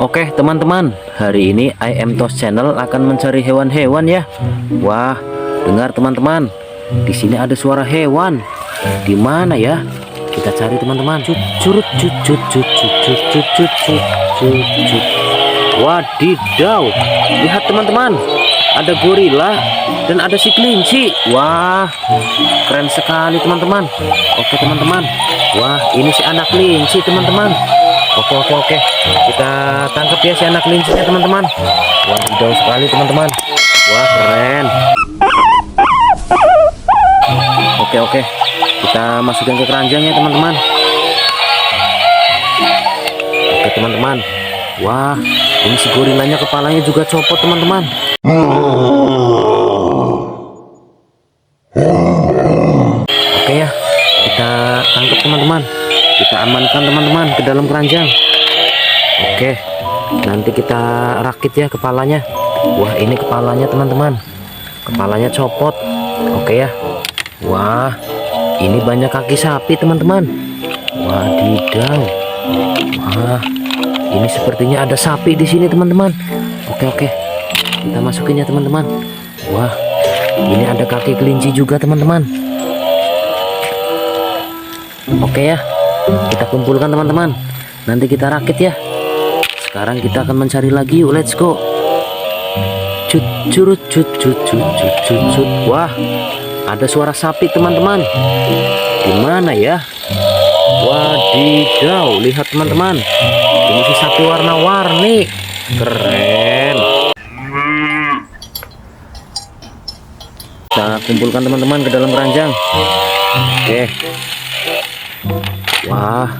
Oke teman-teman, hari ini I am Tos Channel akan mencari hewan-hewan ya. Wah, dengar teman-teman, di sini ada suara hewan. Di mana ya? Kita cari teman-teman. Curut, cut, cut, cut, cut. Wadidaw, lihat teman-teman, ada gorila dan ada si kelinci. Wah, keren sekali teman-teman. Oke teman-teman, wah ini si anak kelinci teman-teman. Oke oke oke kita tangkap ya si anak kelincinya teman-teman. Wah jauh sekali teman-teman. Wah keren. Oke oke. Kita masukin ke keranjang ya teman-teman. Oke teman-teman. Wah ini si gorilanya kepalanya juga copot teman-teman. Oke ya kita tangkap teman-teman. Kita amankan teman-teman ke dalam keranjang oke nanti kita rakit ya kepalanya. Wah ini kepalanya teman-teman. Kepalanya copot. Oke ya. Wah ini banyak kaki sapi teman-teman. Wadidaw. Wah ini sepertinya ada sapi di sini teman-teman. Oke oke. Kita masukin ya teman-teman. Wah ini ada kaki kelinci juga teman-teman. Oke ya. Kita kumpulkan teman-teman. Nanti kita rakit ya sekarang kita akan mencari lagi yuk let's go. Cut curut cut cut cut cut cut cut. Wah ada suara sapi teman-teman. Di mana ya? Wadidaw lihat teman-teman. Ini si sapi warna-warni. Keren. Kita kumpulkan teman-teman ke dalam keranjang. Oke. Wah,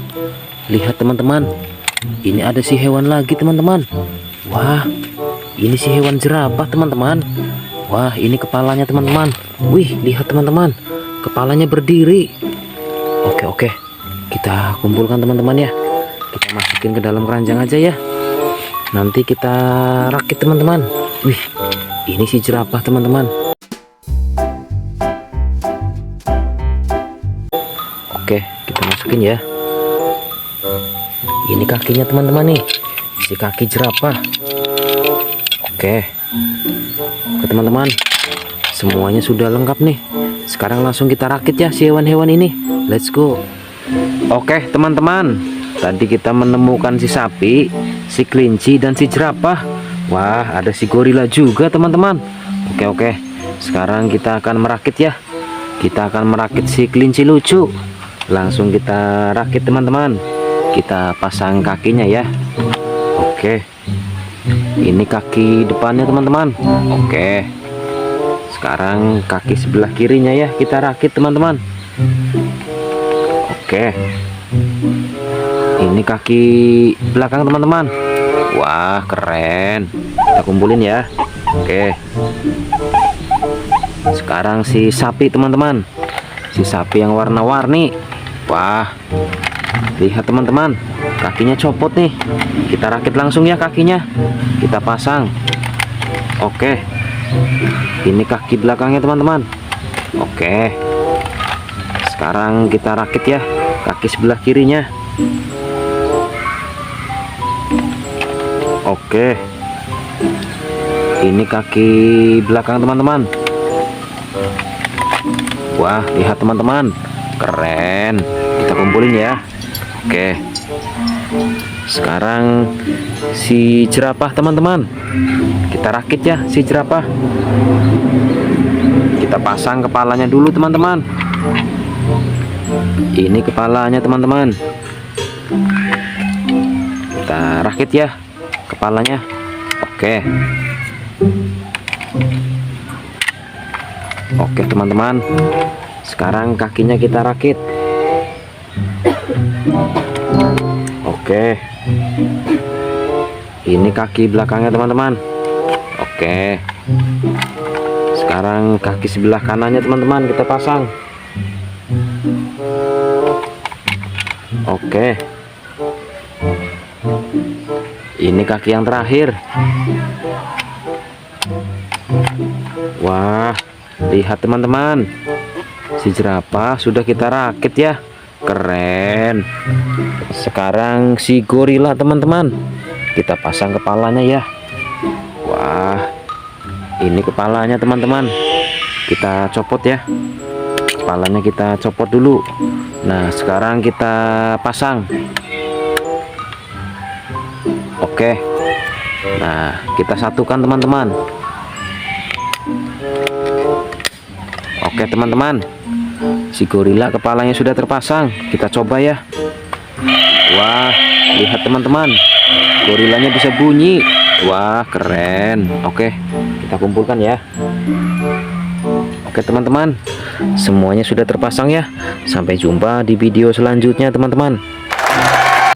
lihat teman-teman. Ini ada si hewan lagi teman-teman. Wah, ini si hewan jerapah teman-teman. Wah, ini kepalanya teman-teman. Wih, lihat teman-teman. Kepalanya berdiri. Oke, oke. Kita kumpulkan teman-teman ya. Kita masukin ke dalam keranjang aja ya. Nanti kita rakit teman-teman. Wih, ini si jerapah teman-teman. Oke, kita masukin ya. Ini kakinya teman-teman nih. Si kaki jerapah. Oke. Oke teman-teman. Semuanya sudah lengkap nih. Sekarang langsung kita rakit ya si hewan-hewan ini. Let's go. Oke, teman-teman. Tadi kita menemukan si sapi, si kelinci dan si jerapah. Wah, ada si gorila juga, teman-teman. Oke, oke. Sekarang kita akan merakit ya. Kita akan merakit si kelinci lucu langsung kita rakit teman-teman kita pasang kakinya ya. Oke. Ini kaki depannya teman-teman. Oke. Sekarang kaki sebelah kirinya ya kita rakit teman-teman. Oke. Ini kaki belakang teman-teman. Wah keren. Kita kumpulin ya. Oke. Sekarang si sapi teman-teman. Si sapi yang warna-warni. Wah, lihat teman-teman, kakinya copot nih. Kita rakit langsung ya kakinya. Kita pasang. Oke. Ini kaki belakangnya teman-teman. Oke. Sekarang kita rakit ya kaki sebelah kirinya. Oke. Ini kaki belakang teman-teman. Wah, lihat teman-teman keren kita kumpulin ya oke. Sekarang si jerapah teman-teman. Kita rakit ya si jerapah. Kita pasang kepalanya dulu teman-teman. Ini kepalanya teman-teman. Kita rakit ya kepalanya. Oke. Oke teman-teman. Sekarang kakinya kita rakit oke. Ini kaki belakangnya teman-teman. Oke. Sekarang kaki sebelah kanannya teman-teman kita pasang. Oke. Ini kaki yang terakhir. Wah lihat teman-teman. Si jerapah sudah kita rakit ya keren sekarang si gorila teman-teman. Kita pasang kepalanya ya. Wah ini kepalanya teman-teman. Kita copot ya. Kepalanya kita copot dulu. Nah sekarang kita pasang. Oke. Nah kita satukan teman-teman. Oke teman-teman si gorila kepalanya sudah terpasang. Kita coba ya. Wah lihat teman-teman. Gorilanya bisa bunyi. Wah keren. Oke kita kumpulkan ya. Oke teman-teman, semuanya sudah terpasang ya. Sampai jumpa di video selanjutnya teman-teman.